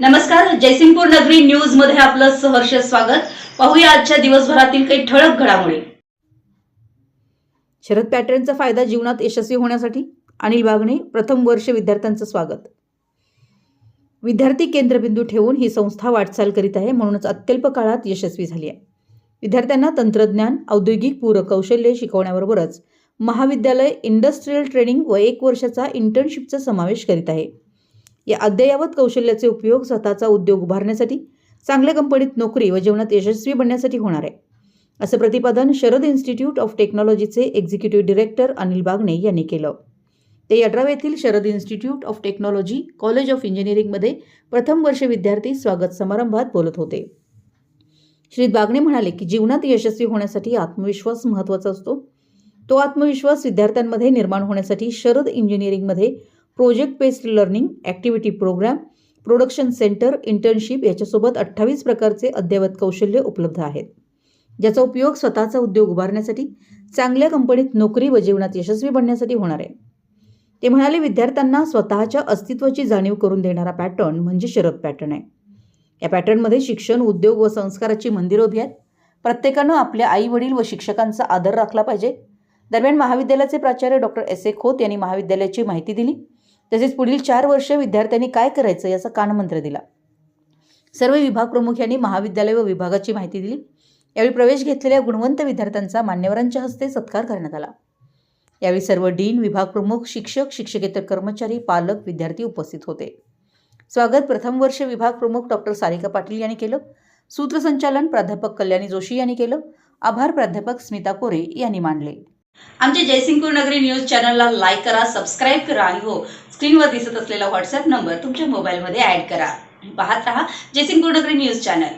नमस्कार जयसिंगपूर नगरी न्यूजमध्ये आपलं सहर्ष स्वागत. पाहूया आजच्या दिवसभरातील काही ठळक घडामोडी. शरद पॅटर्नचा फायदा जीवनात यशस्वी होण्यासाठी अनिल बागणे प्रथम वर्ष विद्यार्थ्यांचं स्वागत. विद्यार्थी केंद्रबिंदू ठेवून ही संस्था वाटचाल करीत आहे म्हणूनच अत्यल्प काळात यशस्वी झाली आहे. विद्यार्थ्यांना तंत्रज्ञान औद्योगिक पूरक कौशल्य शिकवण्याबरोबरच महाविद्यालय इंडस्ट्रीयल ट्रेनिंग व एक वर्षाचा इंटर्नशिपचा समावेश करीत आहे. या अद्ययावत कौशल्याचे उपयोग स्वतःचा उद्योग उभारण्यासाठी चांगल्या कंपनीत नोकरी व जीवनात यशस्वी बनण्यासाठी होणार आहे. असं प्रतिपादन शरद इन्स्टिट्यूट ऑफ टेक्नॉलॉजीचे एक्झिक्युटिव्ह डिरेक्टर अनिल बागणे यांनी केलं. ते यड्राव येथील Sharad institute of technology college of इंजिनिअरिंगमध्ये प्रथम वर्ष विद्यार्थी स्वागत समारंभात बोलत होते. श्री बागणे म्हणाले की जीवनात यशस्वी होण्यासाठी आत्मविश्वास महत्त्वाचा असतो. तो आत्मविश्वास विद्यार्थ्यांमध्ये निर्माण होण्यासाठी शरद इंजिनिअरिंगमध्ये project based learning activity program production centre internship याच्यासोबत अठ्ठावीस प्रकारचे अद्ययावत कौशल्य उपलब्ध आहेत. ज्याचा उपयोग स्वतःचा उद्योग उभारण्यासाठी चांगल्या कंपनीत नोकरी व जीवनात यशस्वी बनण्यासाठी होणार आहे. ते म्हणाले विद्यार्थ्यांना स्वतःच्या अस्तित्वाची जाणीव करून देणारा पॅटर्न म्हणजे शरद पॅटर्न आहे. या पॅटर्नमध्ये शिक्षण उद्योग व संस्काराची मंदिरं उभी आहेत. प्रत्येकानं आपल्या आई वडील व शिक्षकांचा आदर राखला पाहिजे. दरम्यान महाविद्यालयाचे प्राचार्य डॉक्टर एस ए खोत यांनी महाविद्यालयाची माहिती दिली. तसेच पुढील चार वर्ष विद्यार्थ्यांनी काय करायचं याचा कानमंत्र दिला. सर्व विभाग प्रमुख यांनी महाविद्यालय व विभागाची माहिती दिली. यावेळी प्रवेश घेतलेल्या गुणवंत विद्यार्थ्यांचा मान्यवरांच्या हस्ते सत्कार करण्यात आला. यावेळी सर्व डीन विभाग प्रमुख शिक्षक शिक्षकेतर कर्मचारी पालक विद्यार्थी उपस्थित होते. स्वागत प्रथम वर्ष विभाग प्रमुख डॉक्टर सारिका पाटील यांनी केलं. सूत्रसंचालन प्राध्यापक कल्याणी जोशी यांनी केलं. आभार प्राध्यापक स्मिता कोरे यांनी मानले आमच्या जयसिंगपूर नगरी न्यूज चॅनलला लाईक करा सबस्क्राईब करा. आणि हो स्क्रीनवर दिसत असलेला व्हॉट्सअप नंबर तुमच्या मोबाईलमध्ये ॲड करा पाहत रहा जेसिंग नगरी न्यूज चॅनल.